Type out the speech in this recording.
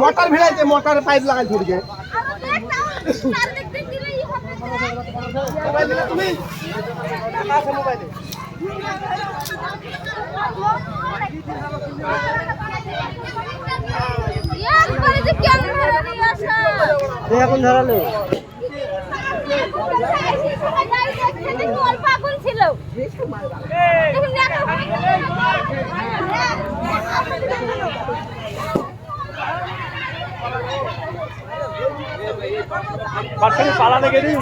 Motor ভিড়াইতে motor pipe লাগাই ধরছে। তুমি মোবাইলে এখন ধরালো আগুন ছিল পালা দেখে দিই